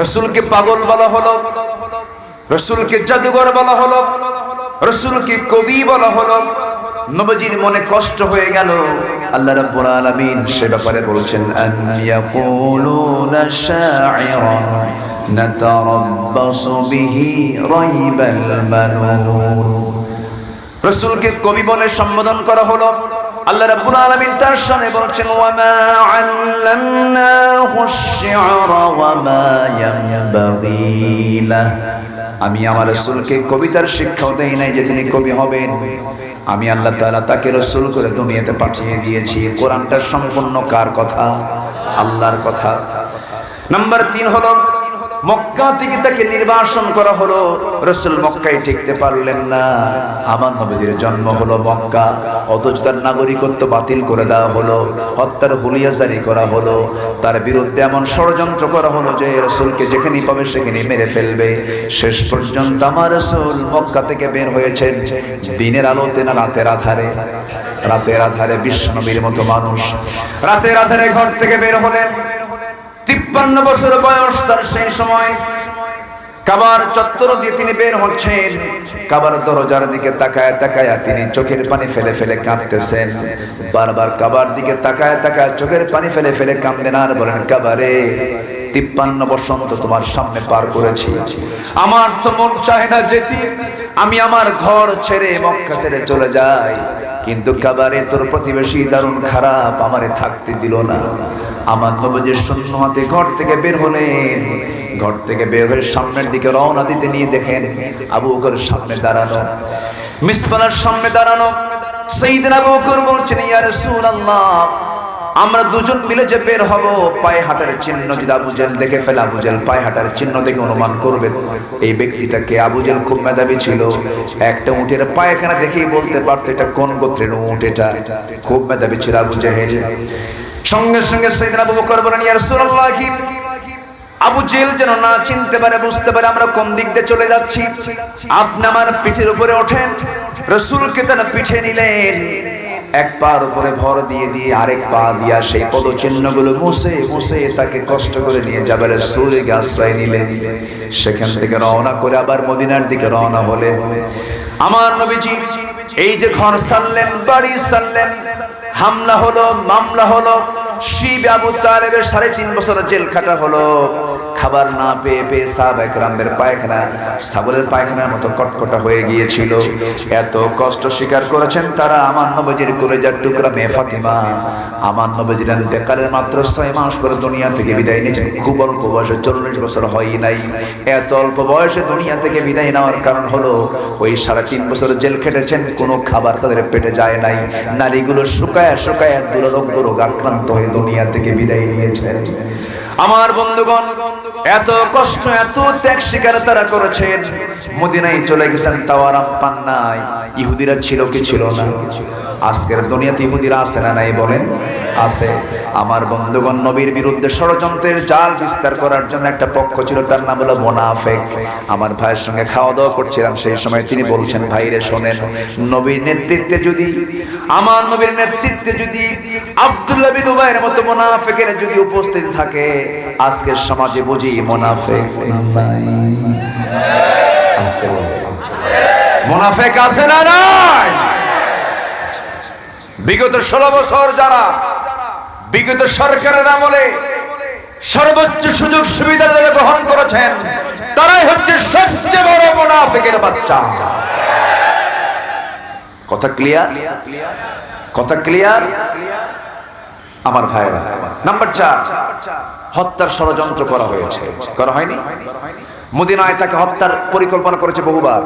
রসুলকে পাগল বলা হলো, রসুলকে জাদুঘর বলা হলো, রসুলকে কবি বলা হলো। নবজির মনে কষ্ট হয়ে গেল। আল্লাহ রাব্বুল আলামিন সে ব্যাপারে বলছেন আন ইয়াকুলুনা শাইরান নাতারাব্বাসু বিহি রাইবাল মানুন রসুলকে কবি বলে সম্বোধন করা হলো আল্লাহ রাব্বুল আলামিন তার সামনে বলছেন, ওয়ামা আল্লামনাহু আশ-শি'রা ওয়ামা ইয়ানবাগি লাহ আমি আমার রসুলকে কবিতার শিক্ষাও দেই নাই যে তিনি কবি হবেন। আমি আল্লাহ তাআলা তাকে রসুল করে দুনিয়াতে পাঠিয়ে দিয়েছি। কোরআনটা সম্পূর্ণ কার কথা? আল্লাহর কথা। নাম্বার তিন হলো মক্কা থেকে তাকে নির্বাসন করা হলো। রসুল মক্কায় টিকতে পারলেন না। আমার নবীদের জন্ম হলো মক্কা। অথচ তার নাগরিকত্ব বাতিল করে দেওয়া হলো। হত্যার হুলিয়া জারি করা হলো। তার বিরুদ্ধে এমন ষড়যন্ত্র করা হলো যে রসুলকে যেখানেই পাবে সেখানে মেরে ফেলবে। শেষ পর্যন্ত আমার রসুল মক্কা থেকে বের হয়েছেন দিনের আলোতে না রাতের আধারে? রাতের আধারে বিশ্বনবীর মতো মানুষ। রাতের আধারে ঘর থেকে বের হলেন। তিপ্পান্ন বছর বয়স তার সেই সময় কাবার চত্বর দিয়ে তিনি বের হচ্ছেন। কাবার দরজার দিকে তাকায় তাকায় তিনি চোখের পানি ফেলে ফেলে কাঁদতেছেন। বারবার কাবার দিকে তাকায় তাকায় চোখের পানি ফেলে ফেলে কাঁদলেন আর বলেন, কাবারে, তিপ্পান্ন বসন্ত তোমার সামনে পার করেছি। আমার তো মন চায় না যেতে। আমি আমার ঘর ছেড়ে মক্কা ছেড়ে চলে যাই। কিন্তু কাবারে তোর প্রতিবেশী দারুণ খারাপ আমারে থাকতে দিল না। আমার নবজের শূন্য হাতে ঘর থেকে বের হলেন ঘর থেকে বের হয়ে সামনের দিকে রওনা দিতে নিয়ে দেখেন আবু বকর সামনে দাঁড়ানো। মিসপালার সামনে দাঁড়ানো। সেইদিন আবু বকর বলছেন, ইয়া রাসূলুল্লাহ আমরা দুজন মিলে যে বের হব, পায়ে হাঁটার চিহ্ন যদি আবু জেল দেখে ফেলে, আবু জেল পায়ে হাঁটার চিহ্ন দেখে অনুমান করবে। এই ব্যক্তিটাকে আবু জেল খুব মেধাবী ছিল। একটা উঠের পায়খানা দেখেই বলতে পারতো, এটা কোন গোত্রের উঠ এটা? খুব মেধাবী ছিল আবু জেহেল। সঙ্গে সঙ্গে সেদিন আবু বকর বলেন, ইয়া রাসূলুল্লাহ, আবু জেল যেন না চিনতে পারে, বুঝতে পারে আমরা কোন দিক দিয়ে চলে যাচ্ছি। আপনি আমার পিঠের উপরে ওঠেন। রসুলকে তারা পিঠে নিলেন? এক পার উপরে ভর দিয়ে দিয়ে আরেক পা দিয়া সেই পদচিহ্নগুলো মুছে মুছে তাকে কষ্ট করে নিয়ে যাবে রসুলকে আশ্রয় নিলেন সেখান থেকে রওনা করে আবার মদিনার দিকে রওনা হলে। আমার নবীজি, এই যে ঘর সারলেন, বাড়ি সারলেন, হামলা হলো, মামলা হলো, শিব আবু তালেবের সাড়ে তিন বছর জেল খাটা হলো। খাবার না পেয়ে পেয়ে সাহাব একরামদের পায়খানা ছাগলের পায়খানার মতো কটকটা হয়ে গিয়েছিল। এত কষ্ট স্বীকার করেছেন তারা আমার নবজির কলেজার টুকরা মেয়ে ফাতিমা। আমার নবজির বেকারের মাত্র ছয় মাস পরে দুনিয়া থেকে বিদায় নিয়েছেন। খুব অল্প বয়সে চল্লিশ বছর হয় নাই। এত অল্প বয়সে দুনিয়া থেকে বিদায় নেওয়ার কারণ হলো, ওই সাড়ে তিন বছর জেল খেটেছেন, কোনো খাবার তাদের পেটে যায় নাই। নারীগুলো শুকায় শুকায় দুরোগ রোগ আক্রান্ত হয়ে দুনিয়া থেকে বিদায় নিয়েছেন। আমার বন্ধুগণ, এত কষ্ট, এত ত্যাগ স্বীকার তারা করেছেন। মদিনায় চলে গেছেন তাওয়ার আরাম ইহুদিরা ছিল কি ছিল না? আজকের দুনিয়াতে ইহুদিরা আছে না নাই বলেন? আছে। আমার বন্ধুগণ নবীর বিরুদ্ধে ষড়যন্ত্রের জাল বিস্তার করার জন্য একটা পক্ষ ছিল, তার নাম হলো মোনাফেক। আমার ভাইয়ের সঙ্গে খাওয়া দাওয়া করছিলাম, সেই সময় তিনি বলছেন, ভাইরে, শোনেন, নবীর নেতৃত্বে যদি, আমার নবীর নেতৃত্বে যদি আব্দুল্লাহ বিন উবাইয়ের মতো মোনাফেকের যদি উপস্থিত থাকে, আজকের সমাজে বুঝি মোনাফেক নাই। মোনাফেক আছে না নাই? বিগত ষোলো বছর যারা বিগত সরকারের আমলে সর্বোচ্চ সুযোগ সুবিধা যারা গ্রহণ করেছেন, তারাই হচ্ছে সবচেয়ে বড় মোনাফেকের বাচ্চা। কথা ক্লিয়ার কথা ক্লিয়ার আমার ভাইরা নাম্বার চার, হত্যার ষড়যন্ত্র করা হয়েছে। করা হয়নি? মদিনায় তাকে হত্যার পরিকল্পনা করেছে বহুবার।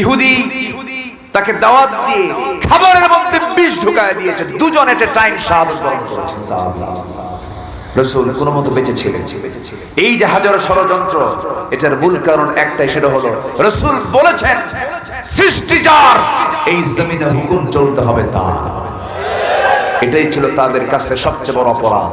ইহুদি ইহুদি তাকে দাওয়াত দিয়ে খাবারের মধ্যে বিষ ঢুকায় দিয়েছে। দুজন এটে টাইম সাহায্য করেছে রসুল কোন মতো বেঁচে ছিলেন। এই যে হাজারো ষড়যন্ত্র, এটার মূল কারণ একটাই, সেটা হলো রসুল বলেছেন সৃষ্টিজার এই জমিনে হুকুম চলতে হবে তা এটাই ছিল তাদের কাছে সবচেয়ে বড় অপরাধ।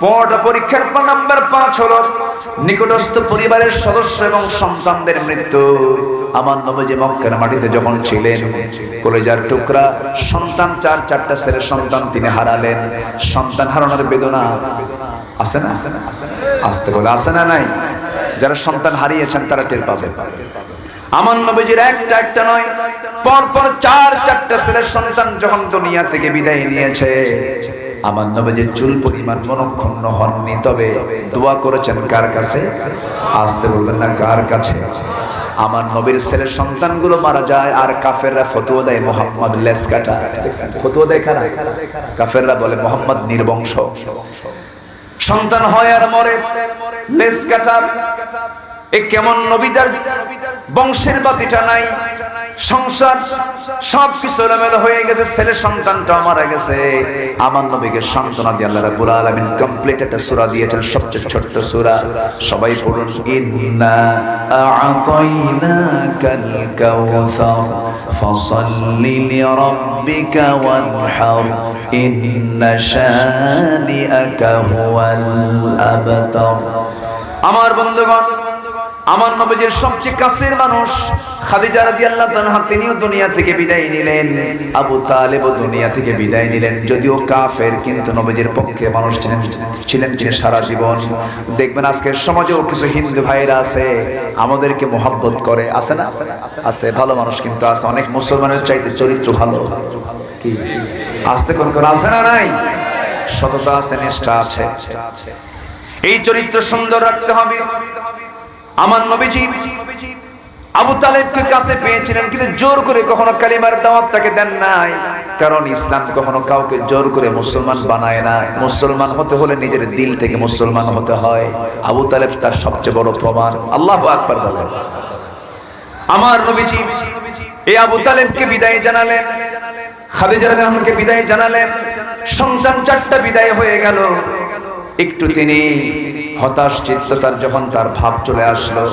পড়া পরীক্ষার পর নাম্বার পাঁচ হলো নিকটস্থ পরিবারের সদস্য এবং সন্তানদের মৃত্যু। আমার নবজি মাটিতে যখন ছিলেন, কলেজার টুকরা, সন্তান চার, চারটা ছেলে সন্তান তিনি হারালেন। সন্তান হারানোর বেদনা না? আসতে বলে না নাই? যারা সন্তান হারিয়েছেন তারা টের পাবে। আমার একটা একটা নয় পর পর চার, চারটা ছেলের সন্তান যখন দুনিয়া থেকে বিদায় নিয়েছে আমার নবীজির চুল পরিমাণ মনক্ষুণ্ণ হননি, তবে দোয়া করেছেন কার কাছে? আসতে বলবেন না, কার কাছে? আমার নবীর ছেলের সন্তানগুলো মারা যায় আর কাফেররা ফতুয়া দেয় মোহাম্মদ লেস কাটা। ফতুয়া দেয় কারা? কাফেররা বলে, মোহাম্মদ নির্বংশ। সন্তান হয় আর মরে, লেস কাটা। এ কেমন নবীদার বংশের বাতিটা নাই। সংসার সব কিছু এলোমেলো হয়ে গেছে, ছেলে সন্তানটা মারা গেছে। আমার নবীকে সান্ত্বনা দিয়ে আল্লাহ রাব্বুল আলামিন কমপ্লিট একটা সূরা দিয়েছেন, সবচেয়ে ছোট্ট সূরা। সবাই পড়ুন, ইন্না আ'তাইনাকাল কাউসার ফাসাল্লি লিরাব্বিকা ওয়ানহার, ইন্না শানিআকা হুয়াল আবতার আমার বন্ধুগণ আমার নবীজির সবচেয়ে কাছের মানুষ খাদিজা রাদিয়াল্লাহু তাআলা তিনিও দুনিয়া থেকে বিদায় নিলেন, আবু তালেবও দুনিয়া থেকে বিদায় নিলেন। যদিও কাফের, কিন্তু নবীজির পক্ষে মানুষ ছিলেন ছিলেন তিনি সারা জীবন। দেখবেন আজকের সমাজেও কিছু হিন্দু ভাইরা আছে, আমাদেরকে মোহাব্বত করে। আছে না? আছে, ভালো মানুষ কিন্তু আছে। অনেক মুসলমানের চাইতে চরিত্র ভালো। কি? আসতে কোন কোন আছে না নাই? সততা আছে, নিষ্ঠা আছে। এই চরিত্র সুন্দর রাখতে হবে। আমার নবীজি আবু তালেবকে কাছে পেয়েছিলেন, কিন্তু জোর করে কখনো কালিমার দাওয়াত তাকে দেন নাই। কারণ ইসলাম কখনো কাউকে জোর করে মুসলমান বানায় না। মুসলমান হতে হলে নিজের দিল থেকে মুসলমান হতে হয়। আবু তালেব তার সবচেয়ে বড় প্রমাণ। আল্লাহ আকবার বলেন। আমার নবীজি এই আবু তালেবকে বিদায় জানালেন, খাদিজা রাদিয়াল্লাহু বিদায় জানালেন। সন্তান চারটা বিদায় হয়ে গেল। একটু তিনি হতাশ চিত্ত তার যখন তার ভাব চলে আসলো,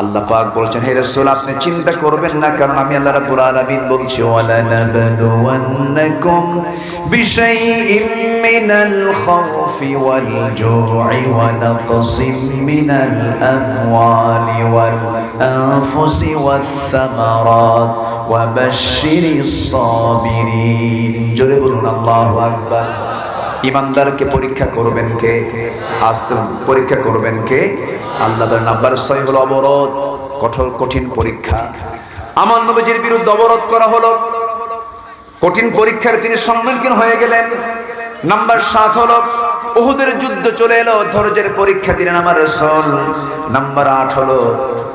আল্লাহ পাক বলছেন, হে রাসূল, আপনি চিন্তা করবেন না, কারণ আমি আল্লাহ রাব্বুল আলামিন বলছি, ওয়ালা নাবলুওয়ান্নাকুম বিশাইইম মিনাল খাউফি ওয়াল জু'i ওয়া নাকসিম মিনাল আমওয়ালি ওয়াল আনফুসি ওয়াস সামারাত ওয়া বাশশিরিস সাবিরিন। জোরে বলুন, আল্লাহু আকবার। ইমানদারকে পরীক্ষা করবেন কে? আস্তে পরীক্ষা করবেন কে? আল্লাহ নাম্বার ছয় হলো অবরোধ। কঠোর, কঠিন পরীক্ষা। আমার নবীজির বিরুদ্ধে অবরোধ করা হলো। কঠিন পরীক্ষার তিনি সম্মুখীন হয়ে গেলেন। নাম্বার সাত হলো, উহুদের যুদ্ধ চলে এলো, ধৈর্যের পরীক্ষা দিলেন আমার রসল। নাম্বার আট হলো,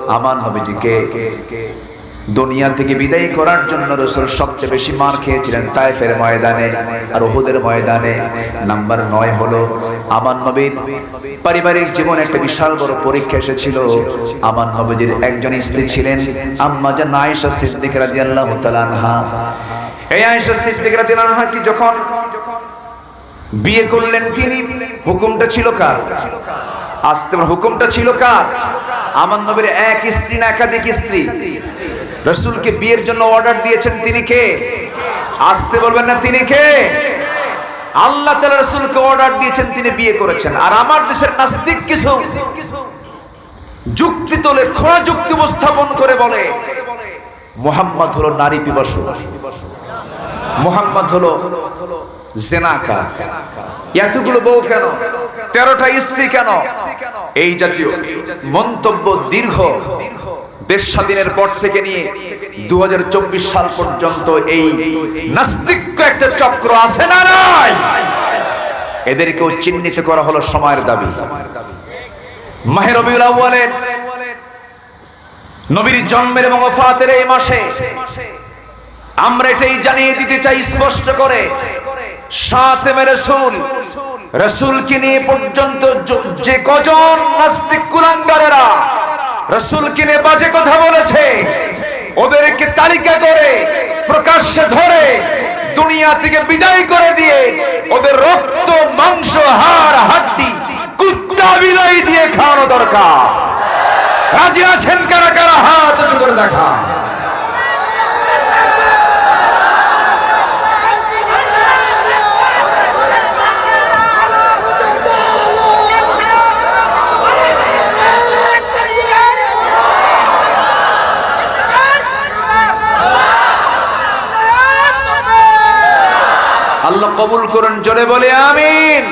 আমার নবীজিকে দুনিয়া থেকে বিদায় করার জন্য রসুল সবচেয়ে বেশি মার খেয়েছিলেন তাইফের ময়দানে আর ওহুদের ময়দানে। নাম্বার নয় হলো, আমার নবীর পারিবারিক জীবন একটা বিশাল বড় পরীক্ষা এসেছিল। আমার নবীজির একজন স্ত্রী ছিলেন আম্মা জান আয়েশা সিদ্দিক রাদিয়াল্লাহু তাআলা আনহা। এই আয়েশা সিদ্দিক রাদিয়াল্লাহু আনহা কি যখন বিয়ে করলেন তিনি, হুকুমটা ছিল কার? আসতে হুকুমটা ছিল কার? আমার নবীর এক স্ত্রী না একাধিক স্ত্রী? রসুলকে বিয়ের জন্য অর্ডার দিয়েছেন তিনি কে? আসতে বলবেন না, তিনি কে? আল্লাহ তালা রসুলকে অর্ডার দিয়েছেন, তিনি বিয়ে করেছেন। আর আমার দেশের নাস্তিক কিছু যুক্তি তোলে খোঁড়া যুক্তি উপস্থাপন করে বলে, মোহাম্মদ হলো নারী পিপাসু মোহাম্মদ হলো জেনাকা এতগুলো বউ কেন? তেরোটা স্ত্রী কেন? এই জাতীয় মন্তব্য দীর্ঘ। দেশ পর থেকে নিয়ে দু হাজার চব্বিশ সাল পর্যন্ত এই একটা চক্র আছে না নাই? এদেরকেও চিহ্নিত করা হলো সময়ের দাবি। মাহের নবীর জন্মের এবং ওফাতের এই মাসে আমরা এটাই জানিয়ে দিতে চাই স্পষ্ট করে রসুল নিয়ে পর্যন্ত যে কজন নাস্তিক কুলাঙ্গারেরা রসুল কিনে বাজে কথা বলেছে। ওদেরকে তালিকা করে, প্রকাশ্যে ধরে, দুনিয়া থেকে বিদায় করে দিয়ে ওদের রক্ত, মাংস, হাড়, হাড্ডি, কুত্তা বিলাই দিয়ে খাওয়ানো দরকার। রাজি আছেন কারা কারা? হাত দেখা কবুল করুন জোরে বলে আমিন।